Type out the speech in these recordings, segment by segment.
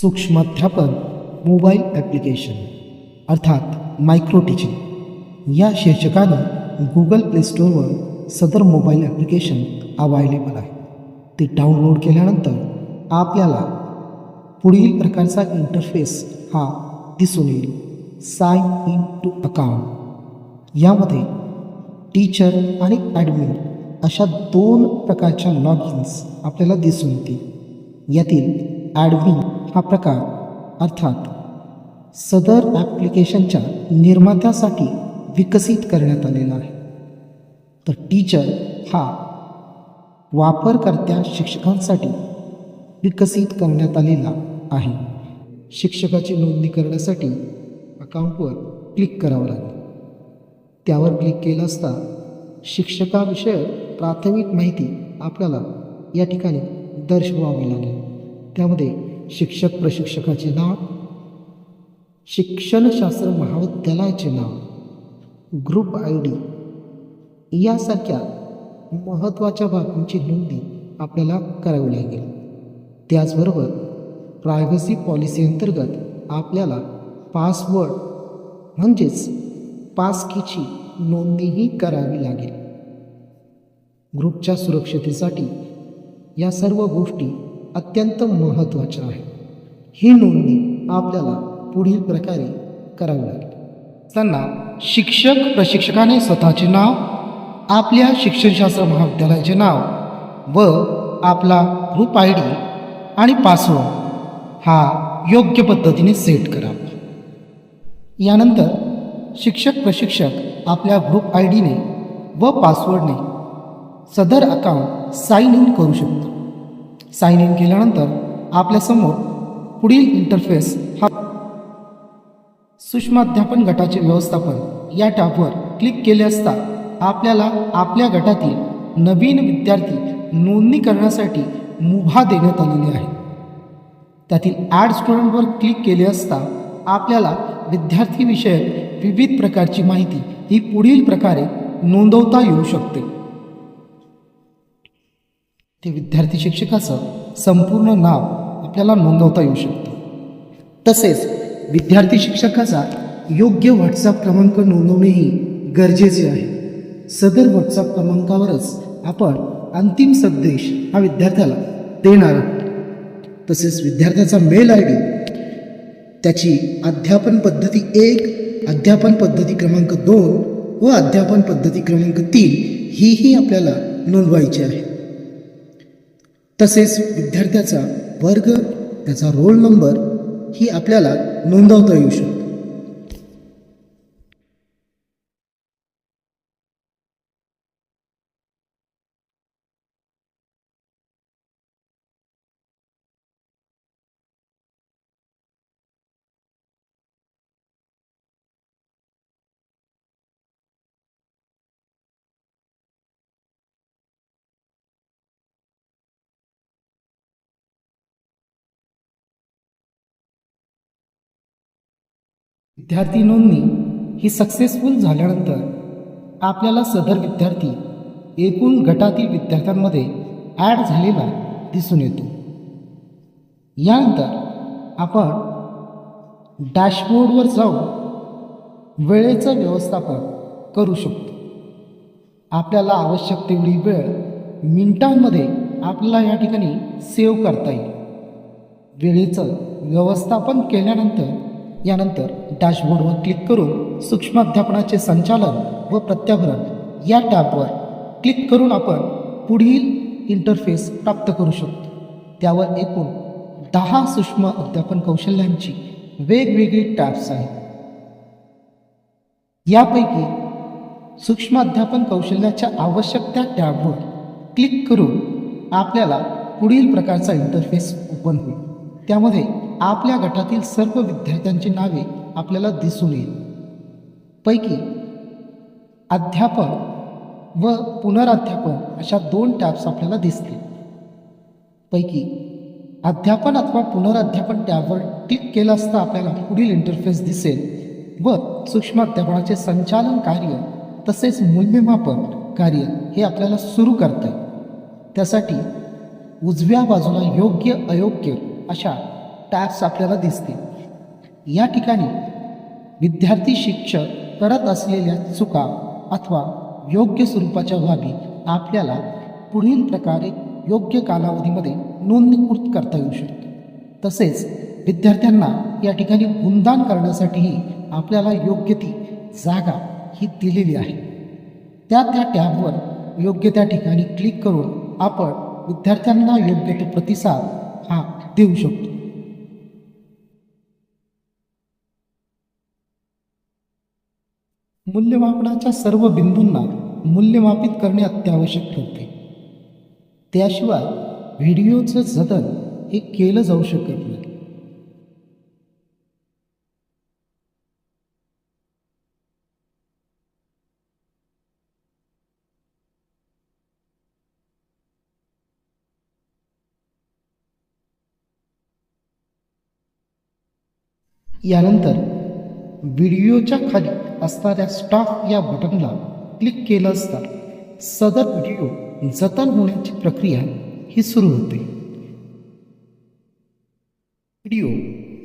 सूक्ष्माध्यापन mobile application अर्थात micro teaching. या शीर्षकानं गुगल प्ले स्टोअरवर सदर मोबाईल ॲप्लिकेशन अवायलेबल आहे. ते डाउनलोड केल्यानंतर आपल्याला पुढील प्रकारचा इंटरफेस हा दिसून येईल. साइन इन टू अकाउंट यामध्ये टीचर आणि ॲडमिन अशा दोन प्रकारच्या लॉग इन्स आपल्याला दिसून येतील. यातील ॲडमिन हा प्रकार अर्थात सदर ॲप्लिकेशनच्या निर्मात्यासाठी विकसित करण्यात आलेला आहे. तर टीचर हा वापरकर्त्या शिक्षकांसाठी विकसित करण्यात आलेला आहे. शिक्षकाची नोंदणी करण्यासाठी अकाउंटवर क्लिक करावं लागेल. त्यावर क्लिक केलं असता शिक्षकाविषयक प्राथमिक माहिती आपल्याला या ठिकाणी दर्शवावी लागेल. त्यामध्ये शिक्षक प्रशिक्षकाचे नाव शिक्षणशास्त्र महाविद्यालयाचे नाव ग्रुप आय डी यासारख्या महत्त्वाच्या बाबींची नोंदणी आपल्याला करावी लागेल. त्याचबरोबर प्रायव्हसी पॉलिसी अंतर्गत आपल्याला पासवर्ड म्हणजेच पासकीची नोंदणीही करावी लागेल. ग्रुपच्या सुरक्षतेसाठी या सर्व गोष्टी अत्यंत महत्त्वाच्या आहेत ही नोंदणी आपल्याला पुढील प्रकारे करावी लागेल. त्यांना शिक्षक प्रशिक्षकाने स्वतःचे नाव आपल्या शिक्षणशास्त्र महाविद्यालयाचे नाव व आपला ग्रुप आय डी आणि पासवर्ड हा योग्य पद्धतीने सेट करावा यानंतर शिक्षक प्रशिक्षक आपल्या ग्रुप आय डीने व पासवर्डने सदर अकाउंट साइन इन करू शकतो. साइन इन केल्यानंतर आपल्यासमोर पुढील इंटरफेस हा सूक्ष्माध्यापन गटाचे व्यवस्थापन या टॅबवर क्लिक केले असता आपल्याला आपल्या गटातील नवीन विद्यार्थी नोंदणी करण्यासाठी मुभा देण्यात आलेली आहे. त्यातील ॲड स्टुडंटवर क्लिक केले असता आपल्याला विद्यार्थीविषयक विविध प्रकारची माहिती ही पुढील प्रकारे नोंदवता येऊ शकते. ते विद्यार्थी शिक्षकाचं संपूर्ण नाव आपल्याला नोंदवता येऊ शकतं. तसेच विद्यार्थी शिक्षकाचा योग्य व्हॉट्सअप क्रमांक नोंदवणेही गरजेचे आहे. सदर व्हॉट्सअप क्रमांकावरच आपण अंतिम संदेश हा विद्यार्थ्याला देणार आहोत. तसेच विद्यार्थ्याचा मेल आय डी त्याची अध्यापन पद्धती एक अध्यापन पद्धती क्रमांक दोन व अध्यापन पद्धती क्रमांक तीन हीही आपल्याला नोंदवायची आहे. तसेच विद्यार्थ्याचा वर्ग त्याचा रोल नंबर ही आपल्याला नोंदवता येऊ शकतो. विद्यार्थी नोंदणी ही सक्सेसफुल झाल्यानंतर आपल्याला सदर विद्यार्थी एकूण गटातील विद्यार्थ्यांमध्ये ॲड झालेला दिसून येतो. यानंतर आपण डॅशबोर्डवर जाऊन वेळेचं व्यवस्थापन करू शकतो. आपल्याला आवश्यक तेवढी वेळ मिनिटांमध्ये आपल्याला या ठिकाणी सेव्ह करता येईल. वेळेचं व्यवस्थापन केल्यानंतर यानंतर डॅशबोर्डवर क्लिक करून सूक्ष्माध्यापनाचे संचालन व प्रत्याभरण या टॅबवर क्लिक करून आपण पुढील इंटरफेस प्राप्त करू शकतो. त्यावर एकूण दहा सूक्ष्म अध्यापन कौशल्यांची वेगवेगळी टॅब्स आहेत. यापैकी सूक्ष्म अध्यापन कौशल्याच्या आवश्यक त्या टॅबवर क्लिक करून आपल्याला पुढील प्रकारचा इंटरफेस ओपन होईल. त्यामध्ये आपल्या गटातील सर्व विद्यार्थ्यांची नावे आपल्याला दिसून येईल. पैकी अध्यापन व पुनराध्यापन अशा दोन टॅब्स आपल्याला दिसतील. पैकी अध्यापन अथवा पुनराध्यापन टॅबवर क्लिक केलं असता आपल्याला पुढील इंटरफेस दिसेल व सूक्ष्म अध्यापनाचे संचालन कार्य तसेच मूल्यमापन कार्य हे आपल्याला सुरू करता येईल. त्यासाठी उजव्या बाजूला योग्य अयोग्य अशा टॅब्स आपल्याला दिसतील. या ठिकाणी विद्यार्थी शिक्षक करत असलेल्या चुका अथवा योग्य स्वरूपाच्या बाबी आपल्याला पुढील प्रकारे योग्य कालावधीमध्ये नोंदणीकृत करता येऊ शकतो. तसेच विद्यार्थ्यांना या ठिकाणी गुणदान करण्यासाठीही आपल्याला योग्य ती जागा ही दिलेली आहे. त्या त्या टॅबवर योग्य त्या ठिकाणी क्लिक करून आपण विद्यार्थ्यांना योग्य तो प्रतिसाद हा देऊ शकतो. मूल्यमापनाच्या सर्व बिंदूंना मूल्यमापित करणे अत्यावश्यक ठरते. त्याशिवाय व्हिडिओचं जतन हे केलं जाऊ शकत नाही. यानंतर व्हिडिओच्या खाली असणाऱ्या स्टॉप या बटनला क्लिक केलं असता सदर व्हिडिओ जतन होण्याची प्रक्रिया ही सुरू होते. व्हिडिओ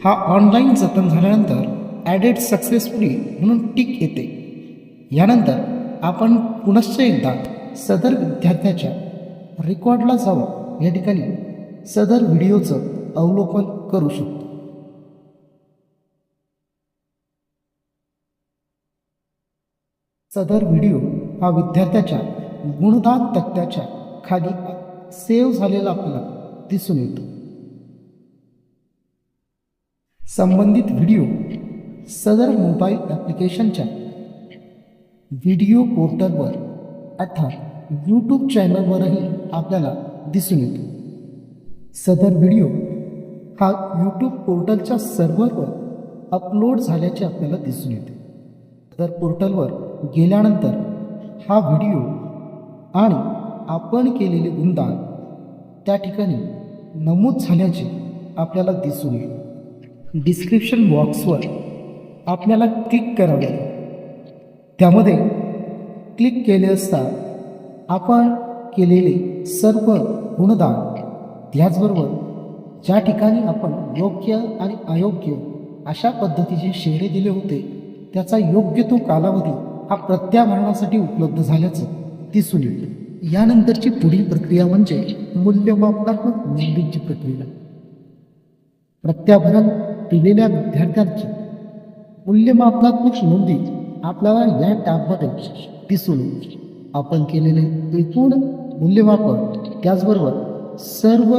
हा ऑनलाईन जतन झाल्यानंतर ॲडेड सक्सेसफुली म्हणून टिक येते. यानंतर आपण पुनश्च एकदा सदर विद्यार्थ्याच्या रेकॉर्डला जाऊन या ठिकाणी सदर व्हिडिओचं अवलोकन करू शकतो. सदर व्हिडिओ हा विद्यार्थ्याच्या गुणदान तक्त्याच्या खाली सेव्ह झालेला आपल्याला दिसून येतो. संबंधित व्हिडिओ सदर मोबाईल ॲप्लिकेशनच्या व्हिडिओ पोर्टलवर अर्थात यूट्यूब चॅनलवरही आपल्याला दिसून येतो. सदर व्हिडिओ हा यूट्यूब पोर्टलच्या सर्व्हरवर अपलोड झाल्याचे आपल्याला दिसून येते. सदर पोर्टलवर गेल्यानंतर हा व्हिडिओ आणि आपण केलेले गुणदान त्या ठिकाणी नमूद झाल्याचे आपल्याला दिसून येईल. डिस्क्रिप्शन बॉक्सवर आपल्याला क्लिक करावे त्यामध्ये क्लिक केले असता आपण केलेले सर्व गुणदान त्याचबरोबर ज्या ठिकाणी आपण योग्य आणि अयोग्य अशा पद्धतीचे शेरे दिले होते त्याचा योग्य तो कालावधी हा प्रत्याभरणासाठी उपलब्ध झाल्याचं दिसून येईल. यानंतरची पुढील प्रक्रिया म्हणजे मूल्यमापनात्मक नोंदींची प्रक्रिया. प्रत्याभरण दिलेल्या विद्यार्थ्यांची मूल्यमापनात्मक नोंदी आपल्याला या टॅबमध्ये दिसून येईल. आपण केलेले एकूण मूल्यमापन त्याचबरोबर सर्व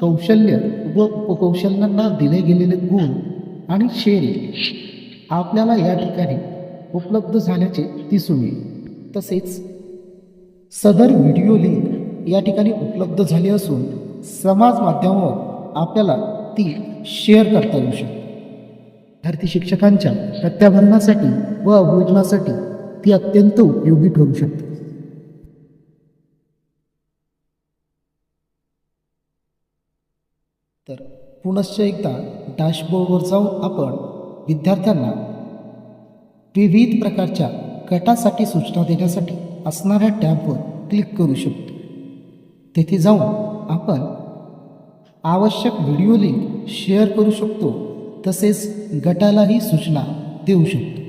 कौशल्य व उपकौशल्यांना दिले गेलेले गुण आणि शेरे आपल्याला या ठिकाणी उपलब्ध झाल्याचे दिसून येईल. तसेच सदर व्हिडिओ लिंक या ठिकाणी उपलब्ध झाली असून समाज माध्यमावर आपल्याला ती शेअर करता येऊ शकते. विद्यार्थी शिक्षकांच्या प्रत्याभरणासाठी व अवयोजनासाठी ती अत्यंत उपयोगी ठरू शकते. तर पुनश्च एकदा डॅशबोर्डवर जाऊन आपण विद्यार्थ्यांना विविध प्रकारच्या गटासाठी सूचना देण्यासाठी असणाऱ्या टॅबवर क्लिक करू शकतो. तेथे जाऊन आपण आवश्यक व्हिडिओ लिंक शेअर करू शकतो तसेच गटालाही सूचना देऊ शकतो.